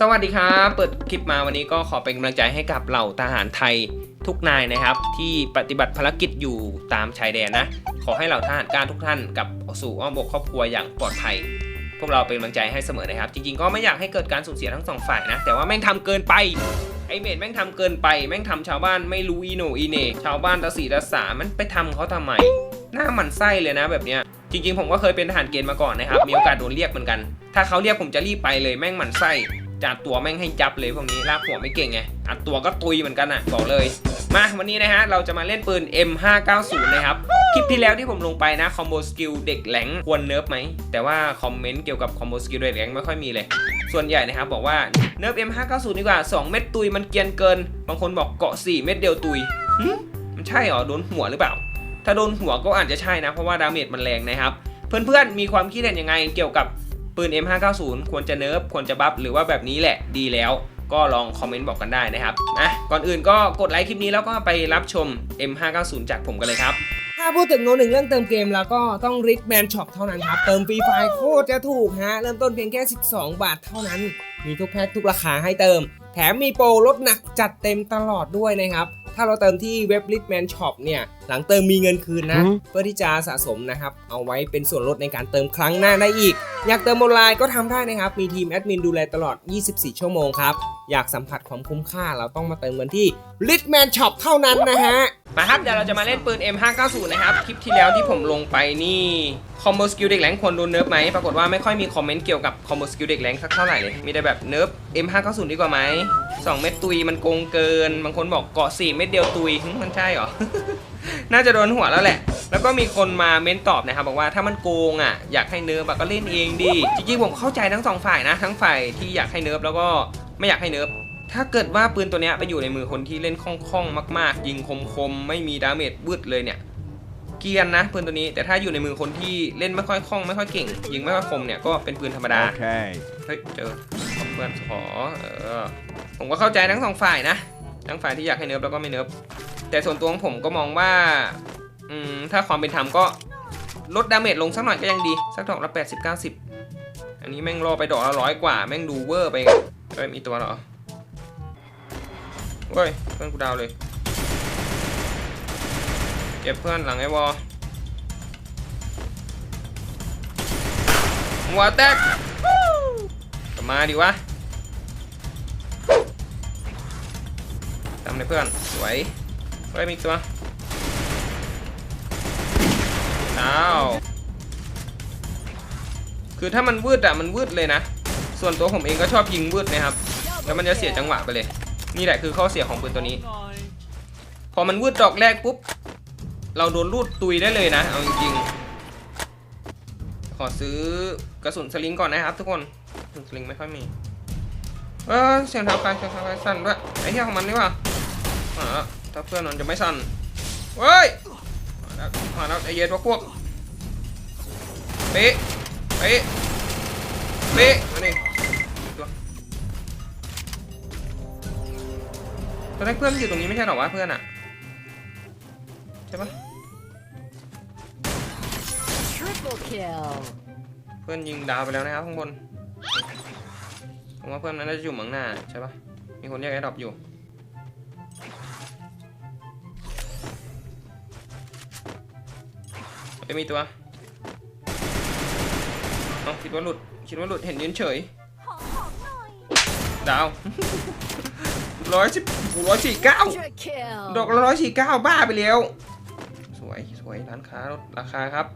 สวัสดีครับ เปิดคลิปมาวันนี้ก็ขอเป็นกำลังใจให้กับเหล่าทหารไทยทุกนายนะครับ ที่ปฏิบัติภารกิจอยู่ตามชายแดนนะ ขอให้เหล่าทหารการทุกท่านกับสู่อ้อมอกครอบครัวอย่างปลอดภัย พวกเราเป็นกำลังใจให้เสมอนะครับ จริงๆก็ไม่อยากให้เกิดการสูญเสียทั้งสองฝ่ายนะ แต่ว่าแม่งทำเกินไปไอเมดแม่งทำเกินไป แม่งทำชาวบ้านไม่รู้อีโนอีเนชาวบ้านตาสีตาสามันไปทำเขาทำไมหน้าหมันไส้เลยนะแบบเนี้ยจริงๆ ผมก็เคยเป็นทหารเกณฑ์มาก่อนนะครับ มีโอกาสโดนเรียกเหมือนกัน ถ้าเขาเรียกผมจะรีบไปเลยแม่งหมันไส้ จัดตัวแม่งให้จับเลยพวกนี้ลากหัวไม่เก่งไงอัดตัวก็ตุยเหมือนกันอะบอกเลย มาวันนี้นะฮะเราจะมาเล่นปืน M590 นะครับคลิปที่แล้วที่ผมลงไปนะคอมโบสกิลเด็กแหลงควรเนิร์ฟไหมแต่ว่าคอมเมนต์เกี่ยวกับคอมโบสกิลเด็กแหลงไม่ค่อยมีเลย ส่วนใหญ่นะครับบอกว่าเนิร์ฟ M590 ดีกว่า 2 เม็ดตุยมันเกียนเกิน บางคนบอกเกาะ 4 เม็ดเดียวตุยมันใช่เหรอโดนหัวหรือเปล่า ถ้าโดนหัวก็อาจจะใช่นะเพราะว่าดาเมจมันแรงนะครับเพื่อนๆมีความคิดเห็นยังไงเกี่ยวกับ ปืน M590 ควรจะเนิร์ฟควรจะบัฟหรือว่าแบบนี้แหละดีแล้ว ก็ลองคอมเมนต์บอกกันได้นะครับอะก่อนอื่นก็กดไลค์คลิปนี้แล้วก็ไปรับชม M590 จากผมกันเลยครับถ้าพูดถึงโนหนึ่งเรื่องเติมเกมแล้วก็ต้องริ c แมนช็อปเท่านั้นครับ เติมฟรีไฟล์โคตรจะถูกฮะ เริ่มต้นเพียงแค่ 12 บาทเท่านั้น มีทุกแพ็คทุกราคาให้เติม แถมมีโปรลดหนักจัดเต็มตลอดด้วยนะครับ ถ้าเราเติมที่เว็บ r i c แมนช็อปเนี่ย หลังเติมมีเงินคืนนะ เพื่อที่จะสะสมนะครับ เอาไว้เป็นส่วนลดในการเติมครั้งหน้าได้อีก อยากเติมออนไลน์ก็ทำได้นะครับ มีทีมแอดมินดูแลตลอด 24 ชั่วโมงครับ อยากสัมผัสความคุ้มค่าเราต้องมาเติมกันที่ r i c แมนช็อปเท่านั้นนะฮะ มาครับ เดี๋ยวเราจะมาเล่นปืน M590 นะครับ คลิปที่แล้วที่ผมลงไปนี่ คอมโบสกิลเด็กแรงควรโดนเนิร์ฟไหม ปรากฏว่าไม่ค่อยมีคอมเมนต์เกี่ยวกับคอมโบสกิลเด็กแรงสักเท่าไหร่เลย มีแต่แบบเนิร์ฟ M590 ดีกว่าไหม 2 เม็ดตุยมันโกงเกิน บางคนบอกเกาะ 4 เม็ดเดียวตุยมันใช่เหรอ น่าจะโดนหัวแล้วแหละ แล้วก็มีคนมาเม้นตอบนะครับบอกว่าถ้ามันโกงอะอยากให้เนิร์ฟอะก็เล่นเองดิจริงๆผมเข้าใจทั้งสองฝ่ายนะ ทั้งฝ่ายที่อยากให้เนิร์ฟแล้วก็ ไม่อยากให้เนิร์ฟถ้าเกิดว่าปืนตัวเนี้ยไปอยู่ในมือคนที่เล่นคล่องๆมาก ๆ ยิงคมๆไม่มีดาเมจวืดเลยเนี่ยเกรียนนะปืนตัวนี้แต่ถ้าอยู่ในมือคนที่เล่นไม่ค่อยคล่องไม่ค่อยเก่ง ยิงไม่ค่อยคมเนี่ยก็เป็นปืนธรรมดา Okay. เฮ้ยเจอขอเพื่อนขอเออผมก็เข้าใจทั้งสองฝ่ายนะทั้งฝ่ายที่อยากให้เนิร์ฟแล้วก็ไม่เนิร์ฟแต่ส่วนตัวของผมก็มองว่าอืมถ้าความเป็นธรรมก็ลดดาเมจลงสักหน่อยก็ยังดี สักดอกละ80 90 อันนี้แม่งรอไปดอกละร้อยกว่า แม่งดูเวอร์ไปเฮ้ยมีตัวเหรอเฮ้ยเพื่อนกูดาวเลยเก็บเพื่อนหลังไอ้วอลหัวแตกกลับมาดิวะทำเลยเพื่อน สวยเฮ้ยมีตัวอ้าว คือถ้ามันวืดอะมันวืดเลยนะ ส่วนตัวผมเองก็ชอบยิงวืดนะครับ แล้วมันจะเสียจังหวะไปเลย นี่แหละคือข้อเสียของปืนตัวนี้ พอมันวืดดอกแรกปุ๊บ เราโดนรูดตุยได้เลยนะ เอาจริงๆ ขอซื้อกระสุนสลิงก่อนนะครับทุกคนถึงสลิงไม่ค่อยมี เออเสียงเท้าใครเสียงเท้าใครสั่นด้วย ไอ้เหี้ยของมันนี่ว่าอ่าถ้าเพื่อนมันจะไม่สั่นเฮ้ยมาแล้วมาแล้วไอ้เย็ดพวกพวกเป๊ะ เป๊ะเป๊ะมานี่ตัวตอนแรกเพื่อนมันอยู่ตรงนี้ไม่ใช่เหรอวะเพื่อนอะใช่ปะ Triple kill. เพื่อนยิงดาวไปแล้วนะครับข้างบนผมว่าเพื่อนนั้นน่าจะอยู่เมืองหน้าใช่ปะมีคนแยกไอ้ดรอปอยู่เอ้ยมีตัวเอา คิดว่าหลุด คิดว่าหลุด เห็นยืนเฉย ดาวร้อยสิบร้อยสี่เก้า Ultra kill. ดอกละร้อยสี่เก้าบ้าไปแล้ว สวย สวย ร้านค้าลดราคาครับ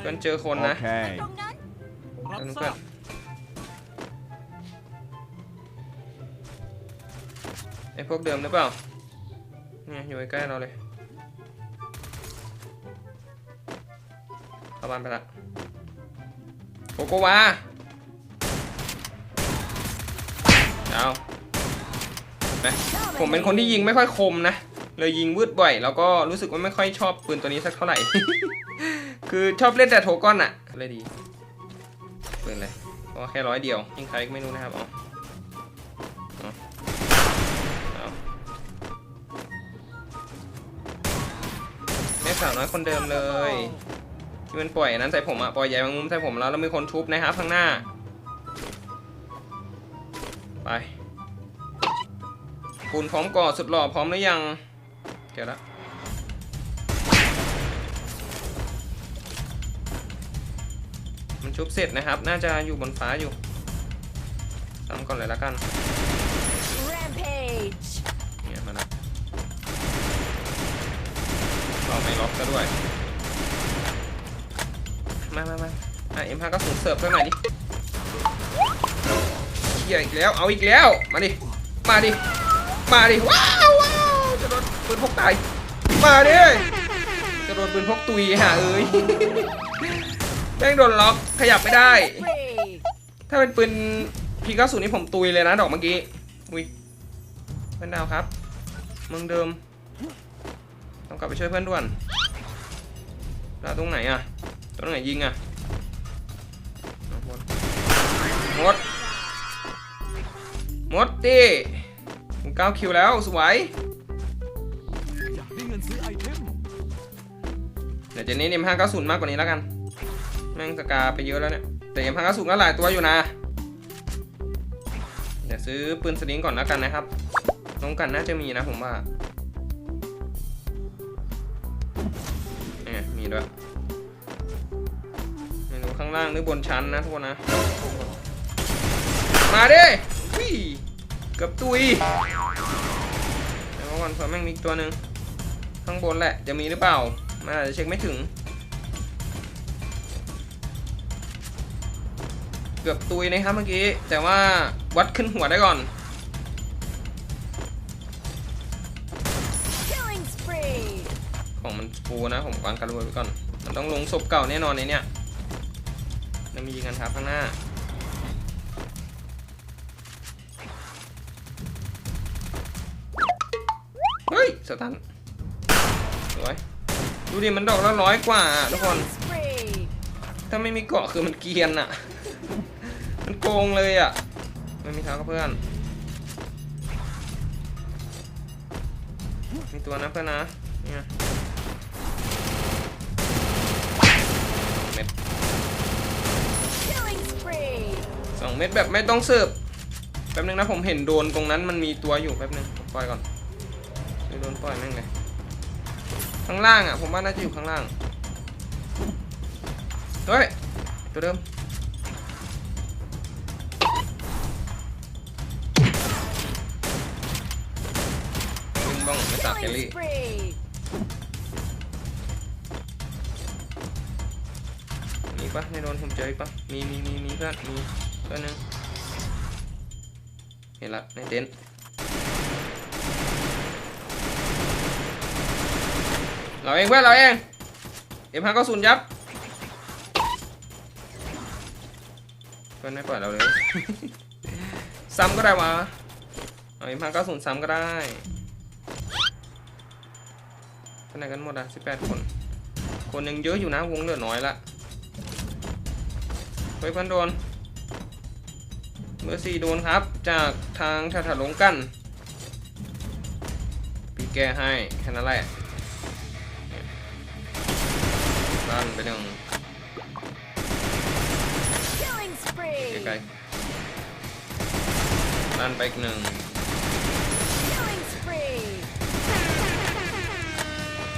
เพื่อนเจอคนนะ Okay. เพื่อนเพื่อนไอพวกเดิมหรือเปล่า เนี่ยอยู่ใกล้ๆเราเลยเข้าบ้านไปละ โกโกวาเอาไปผมเป็นคนที่ยิงไม่ค่อยคมนะ เลยยิงวืดบ่อย แล้วก็รู้สึกว่าไม่ค่อยชอบปืนตัวนี้สักเท่าไหร่ คือชอบเล่นแต่โทก้อนอะเลยดีปืนเลยเพราะแค่ร้อยเดียวยิงใครก็ไม่รู้นะครับอ๋อเอาเอาแม่สาวน้อยคนเดิมเลย ที่มันปล่อยอันนั้นใส่ผมอะปล่อยใหญ่บางมุมใส่ผมแล้วแล้วมีคนชุบนะครับข้างหน้า ไปปูนพร้อมก่อสุดหล่อพร้อมหรือยังเดี๋ยวละมันชุบเสร็จนะครับ น่าจะอยู่บนฟ้าอยู่ซ้ำก่อนเลยละกัน Rampage. เนี่ยมาละเราไม่ล็อกซะด้วย มามามาอะเอ็มห้าก็สูงเสิร์ฟสักหน่อยดิเฮียอีกแล้ว เอาอีกแล้ว มาดิ มาดิ มาดิ ว้าวว้าวจะโดนปืนพกตาย มาดิ จะโดนปืนพกตุยฮะเอ้ยแม่งโดนล็อก ขยับไม่ได้ ถ้าเป็นปืนพีก้าสูนี่ผมตุยเลยนะดอกเมื่อกี้ อุ้ยเพื่อนดาวครับ เมืองเดิม ต้องกลับไปช่วยเพื่อนด่วนดาวตรงไหนอะ ตรงไหนยิงอะเอาหมดหมดหมดดิผมเก้าคิวแล้วสวยอยากได้เงินซื้อไอเทมเดี๋ยวจะเน้น M590 มากกว่านี้แล้วกันแม่งสกาไปเยอะแล้วเนี่ยแต่ M590 ก็หลายตัวอยู่นะเดี๋ยวซื้อปืนสลิงก่อนแล้วกันนะครับน้องกันน่าจะมีนะผมว่า ข้างล่างหรือบนชั้นนะทุกคนนะ มาดิวิ่เกือบตุยเดี๋ยวก่อนเผื่อแม่งมีอีกตัวหนึ่งข้างบนแหละจะมีหรือเปล่ามันอาจจะเช็คไม่ถึง เกือบตุยนะครับเมื่อกี้ แต่ว่าวัดขึ้นหัวได้ก่อน Killing spree. ของมันฟูนะผมวางการระเบิดไว้ก่อน มันต้องลงศพเก่าแน่นอนในเนี้ย แล้วมียิงกันครับข้างหน้าเฮ้ยสตันสวยดูดิมันดอกละร้อยกว่าทุกคน ถ้าไม่มีเกาะคือมันเกียนอะมันโกงเลยอะไม่มีเท้ากับเพื่อน มีตัวนะเพื่อนนะเนี่ยเม็ด Killing spree. สองเม็ดแบบไม่ต้องเสิร์ฟแป๊บนึงนะผมเห็นโดนตรงนั้นมันมีตัวอยู่แป๊บนึงปล่อยก่อนเดี๋ยวโดนปล่อยแม่งเลยข้างล่างอะผมว่าน่าจะอยู่ข้างล่างเฮ้ยตัวเดิมยิงบ้องไม่ตัดแคลรี่มีปะในโดนผมเจอปะมีมีมีมีเพื่อนมี เพื่อนหนึงเห็นละในเต็นท์เราเองเพื่อนเราเองเอ็มห้าก็ศูนย์ยับเพื่อนไม่ปล่อยเราเลยซ้ำก็ได้วะเอาเอ็มห้าก็ศูนย์ซ้ำก็ได้ไปไหนกันหมดอะสิบแปดคน คนยังเยอะอยู่นะวงเหลือน้อยละเฮ้ยเพื่อนโดนเบอร์สี่โดนครับ จากทางถถลงกันปีแก้ให้ แค่นั้นแหละลั่นไปหนึ่ง Killing spree. ไกลๆลั่นไปอีกหนึ่ง Killing spree.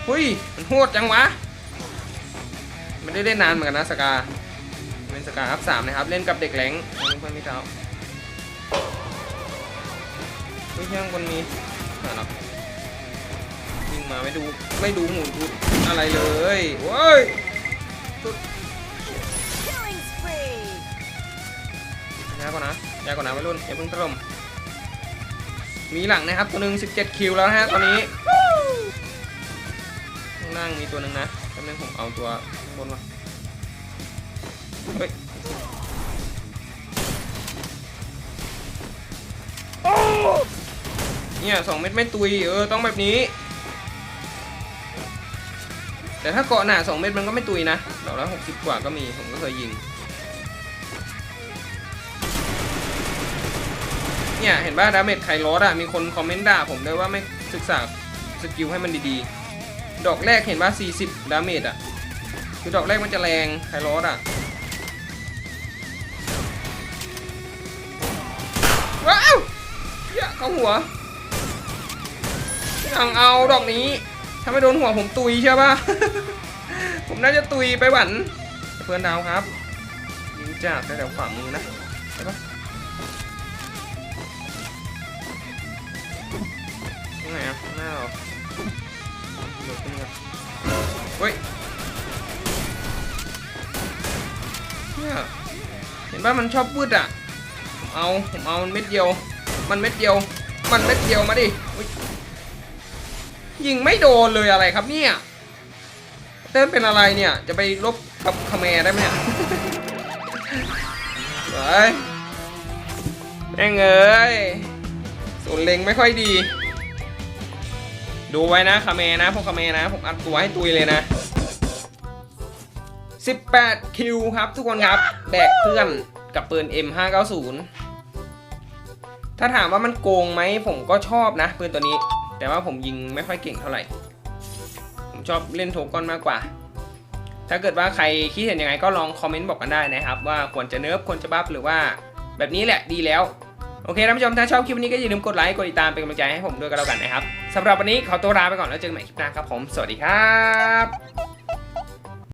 หุยมันโหดจังวะไม่ได้เล่นนานเหมือนกันนะสกา เป็นสกาอัพสามนะครับ เล่นกับเด็กแหลงเพื่อนพี่เท้า เฮ้ยยังบนมีอะเนาะยิงมาไม่ดูไม่ดูหมุนดูอะไรเลยโว้ยยากกว่านะยากกว่านะวัยรุ่นอย่าเพิ่งถล่มมีหลังนะครับตัวหนึ่ง17 คิวแล้วนะฮะตอนนี้ข้างล่างมีตัวหนึ่งนะแป๊บนึงผมเอาตัวบนมาเฮ้ย เนี่ยสองเม็ดไม่ตุยเออต้องแบบนี้ แต่ถ้าเกาะหนาสองเม็ดมันก็ไม่ตุยนะดอกละหกสิบกว่าก็มีผมก็เคยยิง เนี่ยเห็นป่ะดาเมจไคลอสอะมีคนคอมเมนต์ด่าผมด้วยว่าไม่ศึกษาสกิลให้มันดีๆ ดอกแรกเห็นป่ะ40 ดาเมจอะคือดอกแรกมันจะแรงไคลอสอะว้าวเยอะเข้าหัว ยังเอาดอกนี้ ถ้าไม่โดนหัวผมตุยใช่ปะผมน่าจะตุยไปหวันเพื่อนดาวครับยิงจากแถวขวามือนะใช่ปะตรงไหนอะหน้าเหรอเดี๋ยวขึ้นกันเฮ้ยเนี่ยเห็นป่ะมันชอบวืดอะ เอา ผมเอามันเม็ดเดียว มันเม็ดเดียว มันเม็ดเดียวมาดิอุ๊ ยิงไม่โดนเลยอะไรครับเนี่ย เต้นเป็นอะไรเนี่ย จะไปลบกับคาแมได้ไหมเนี่ยเฮ้ยแม่งเอ้ยส่วนเล็งไม่ค่อยดี ดูไว้นะคาเมนะพวกคาเมนะ ผมอัดตัวให้ตุยเลยนะ 18 คิวครับทุกคนครับแบกเพื่อนกับปืน M590 ถ้าถามว่ามันโกงไหมผมก็ชอบนะปืนตัวนี้ แต่ว่าผมยิงไม่ค่อยเก่งเท่าไหร่ ผมชอบเล่นโทกอนมากกว่า ถ้าเกิดว่าใครคิดเห็นยังไงก็ลองคอมเมนต์บอกกันได้นะครับ ว่าควรจะเนิร์ฟควรจะบัฟหรือว่าแบบนี้แหละดีแล้ว โอเคท่านผู้ชมถ้าชอบคลิปนี้ก็อย่าลืมกดไลค์กดติดตามเป็นกำลังใจให้ผมด้วยกันแล้วกันนะครับสำหรับวันนี้ขอตัวลาไปก่อนแล้วเจอกันใหม่คลิปหน้าครับผมสวัสดีครับ